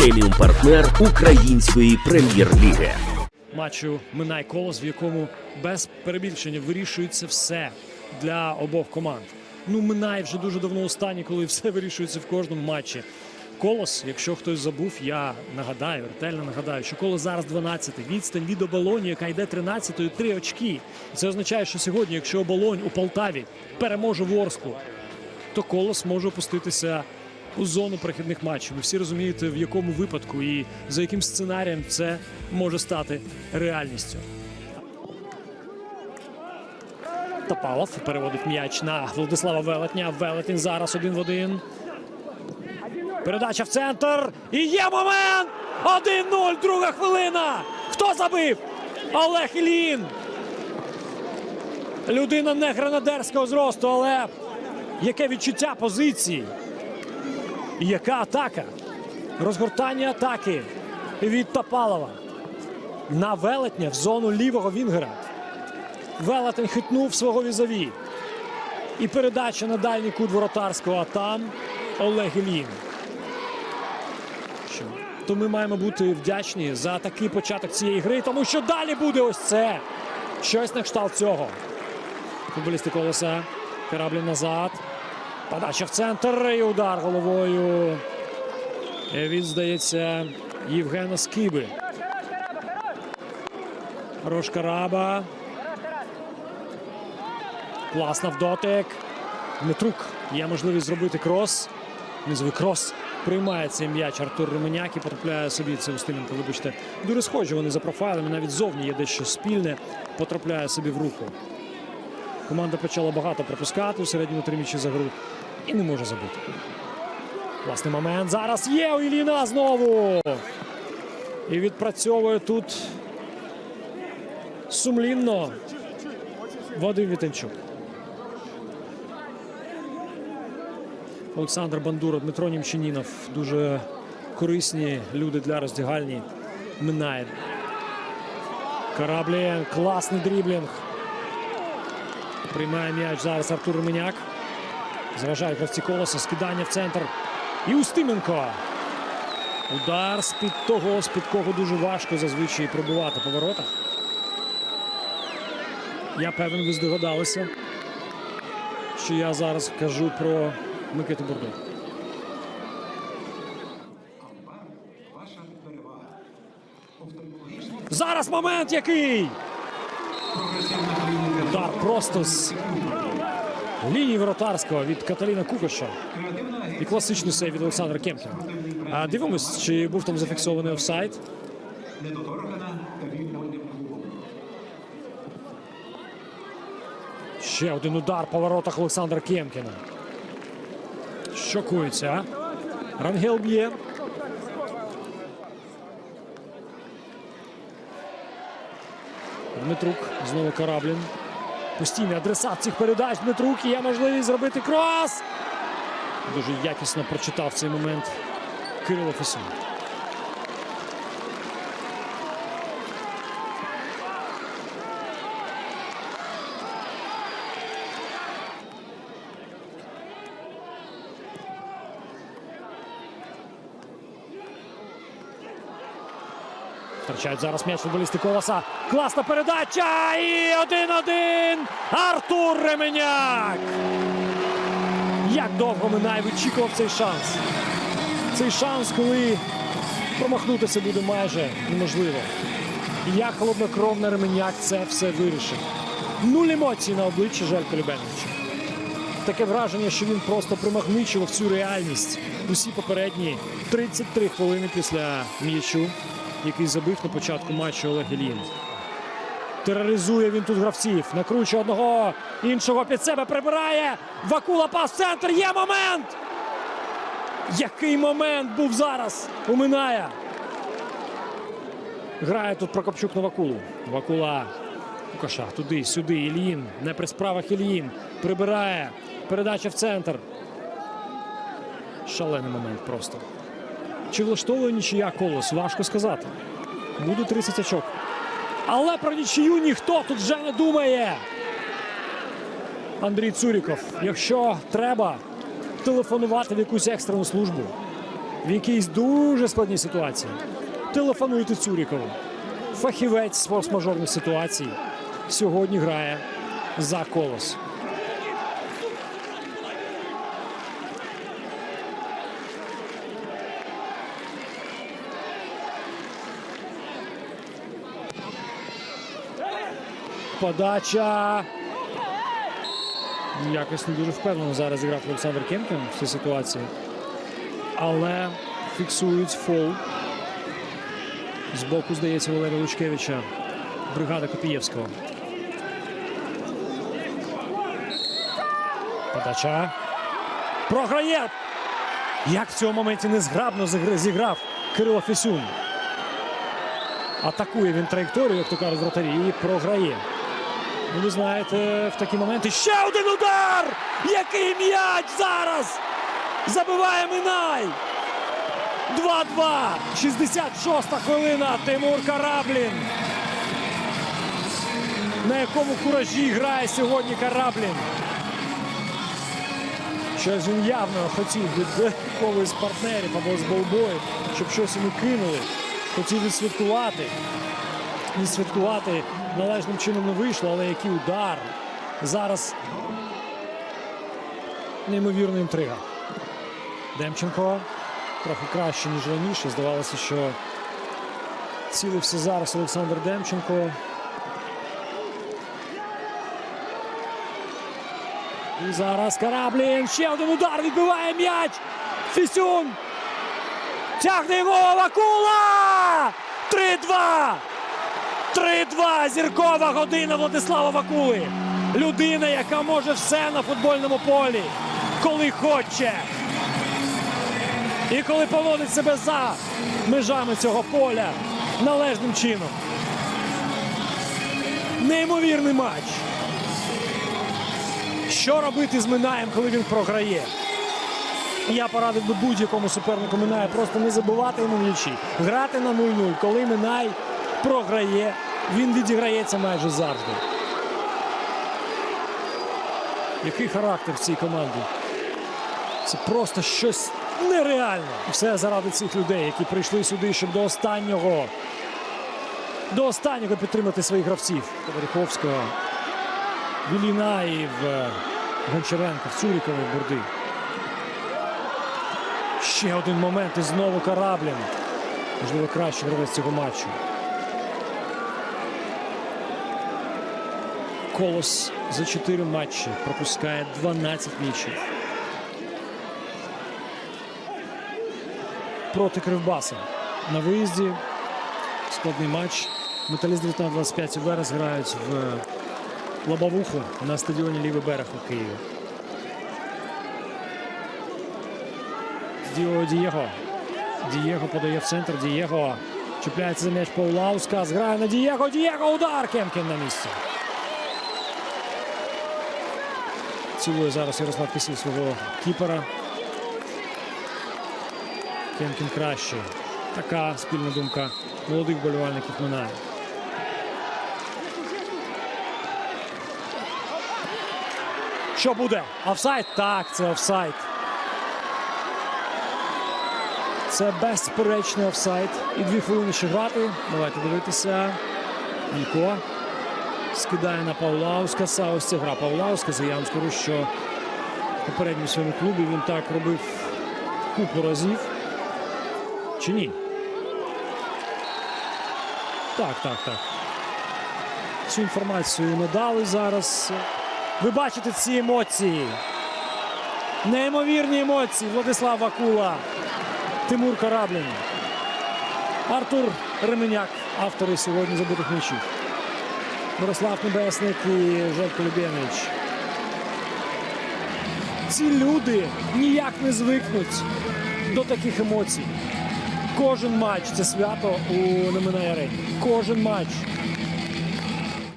преміум партнер української прем'єр-ліги. матчу Минай Колос, в якому без перебільшення вирішується все для обох команд. Ну, Минай вже дуже давно останній, коли все вирішується в кожному матчі. Колос, якщо хтось забув, я нагадаю, ретельно нагадаю, що колос зараз 12-й. Відстань від оболоні, яка йде 13-ю, 3 очки. Це означає, що сьогодні, якщо оболонь у Полтаві переможе Ворску, то колос може опуститися у зону перехідних матчів. Ви всі розумієте, в якому випадку і за яким сценарієм це може стати реальністю. Топалов переводить м'яч на Владислава Велетня. Велетень зараз один в один. Передача в центр. І є момент! 1-0, друга хвилина. Хто забив? Олег Ілін. Людина не гранадерського зросту, але яке відчуття позиції? Яка атака? Розгортання атаки від Топалова на велетня в зону лівого Вінгера. Велетень хитнув свого візаві. І передача на дальній кут воротарського, а там Олег Ілін. То ми маємо бути вдячні за такий початок цієї гри, тому що далі буде ось це. Щось на кшталт цього. Футболісти колеса. Кораблі назад. Подача в центр і удар головою. Від, здається, Євгена Скиби. Рошкараба. Класно в дотик. Дмитрук. Є можливість зробити крос. Низовий крос. Приймає цей м'яч Артур Ременяк і потрапляє собі це Устименко. Вибачте, дуже схожі вони за профайлами. Навіть зовні є дещо спільне. Потрапляє собі в руку. Команда почала багато пропускати у середньому тримічі за гру і не може забити. Класний момент. Зараз є у Іліна знову. І відпрацьовує тут сумлінно Вадим Вітенчук. Олександр Бандура, Дмитро Німчанінов. Дуже корисні люди для роздягальні. Минає. Кораблі. Класний дріблінг. Приймає м'яч зараз Артур Ременяк. Заважає гравці колоса. Скидання в центр. І Устименко. Удар з-під того, з-під кого дуже важко зазвичай пробувати по воротах. Я певен, ви здогадалися, що я зараз кажу про Микиту Бурду. Зараз момент який! Удар просто з лінії воротарського від Каталіна Кукаша. І класичний сейв від Олександра Кемкіна. А дивимось, чи був там зафіксований офсайд. Ще один удар по воротах Олександра Кемкіна. Що коїться, а? Рангел б'є. Дмитрук. Знову Кораблін. Постійний адресат цих передач. Дмитрук. Є можливість зробити крос. Дуже якісно прочитав цей момент Кирило Фесун. Втрачають зараз м'яч футболісти Колоса. Класна передача! І 1-1! Артур Ременяк! Як довго Минай вичікував цей шанс? Цей шанс, коли промахнутися буде майже неможливо. Як холоднокровний Ременяк це все вирішив. Нуль емоцій на обличчі Желька Любеновича. Таке враження, що він просто примагничував цю реальність усі попередні 33 хвилини після м'ячу, який забив на початку матчу Олег Ілін. Тероризує він тут гравців. Накручує одного, іншого під себе прибирає. Вакула пас в центр. Є момент! Який момент був зараз у Миная? Грає тут Прокопчук на Вакулу. Вакула Кукаша туди, сюди. Ільїн. Не при справах Ільїн. Прибирає. Передача в центр. Шалений момент просто. Чи влаштовує нічия колос? Важко сказати. Буде 30 очок. Але про нічию ніхто тут вже не думає. Андрій Цуріков, якщо треба телефонувати в якусь екстрену службу, в якійсь дуже складній ситуації. Телефонуйте Цурікову. Фахівець з форс-мажорних ситуацій сьогодні грає за колос. Подача. Якось не дуже впевнено зараз зіграв Олександр Кемкін в цій ситуації. Але фіксують фол. Збоку, здається, Валерія Лучкевича. Бригада Копієвського. Подача. Програє. Як в цьому моменті незграбно зіграв Кирило Фесюн. Атакує він траєкторію, як то кажуть вратарі, і програє. Ну, ви знаєте, в такі моменти ще один удар! Який м'яч зараз! Забиває Минай! 2-2. 66-та хвилина. Тимур Караблін. На якому куражі грає сьогодні Караблін. Щось він явно хотів від когось з партнерів або з болбоїв, щоб щось йому кинули. Хотів відсвяткувати. Відсвяткувати належним чином не вийшло, але який удар. Зараз неймовірна інтрига. Демченко трохи краще, ніж раніше. Здавалося, що цілився зараз Олександр Демченко. І зараз Караблін. Ще один удар відбиває м'яч. Фісюн. Тягне його Вакула! 3-2! 3-2. Зіркова година Владислава Вакули. Людина, яка може все на футбольному полі, коли хоче. І коли поводить себе за межами цього поля належним чином. Неймовірний матч. Що робити з Минаєм, коли він програє? Я порадив би будь-якому супернику Минає просто не забивати йому м'ячі. Грати на 0-0. Коли Минай програє, він відіграється майже завжди. Який характер в цій команді? Це просто щось нереальне. І все заради цих людей, які прийшли сюди, щоб до останнього, до останнього підтримати своїх гравців. Верховського, Вілінаїв, е, Гончаренко, Цурікова, Бурди. Ще один момент і знову Караблін. Можливо, кращий гравець цього матчу. Колос за 4 матчі пропускає 12 м'ячів. Проти Кривбаса. На виїзді складний матч. Металіст 19-25 у Верес грають в Лобовуху на стадіоні Лівий берег у Києві. Діо Дієго. Дієго подає в центр. Дієго чіпляється за м'яч Паулауска. Зграє на Дієго. Дієго удар. Кемкін на місці. Цілує зараз Ярослав Кисів свого кіпера. Кемкін краще. Така спільна думка молодих болівальників минає. Що буде? Офсайд? Так, це офсайд. Це безперечний офсайд. І дві хвилини ще грати. Давайте дивитися. Ніко скидає на Павлаускаса. Ось це гра Павлаускаса. Я вам скажу, що в попередньому своєму клубі він так робив купу разів. Чи ні? Так, так, так. Цю інформацію надали зараз. Ви бачите ці емоції. Неймовірні емоції. Владислав Вакула. Тимур Караблін. Артур Ременяк. Автори сьогодні забутих м'ячів. Мирослав Небесник і Жовко Любєнич. Ці люди ніяк не звикнуть до таких емоцій. Кожен матч це свято у Неминай арені. Кожен матч.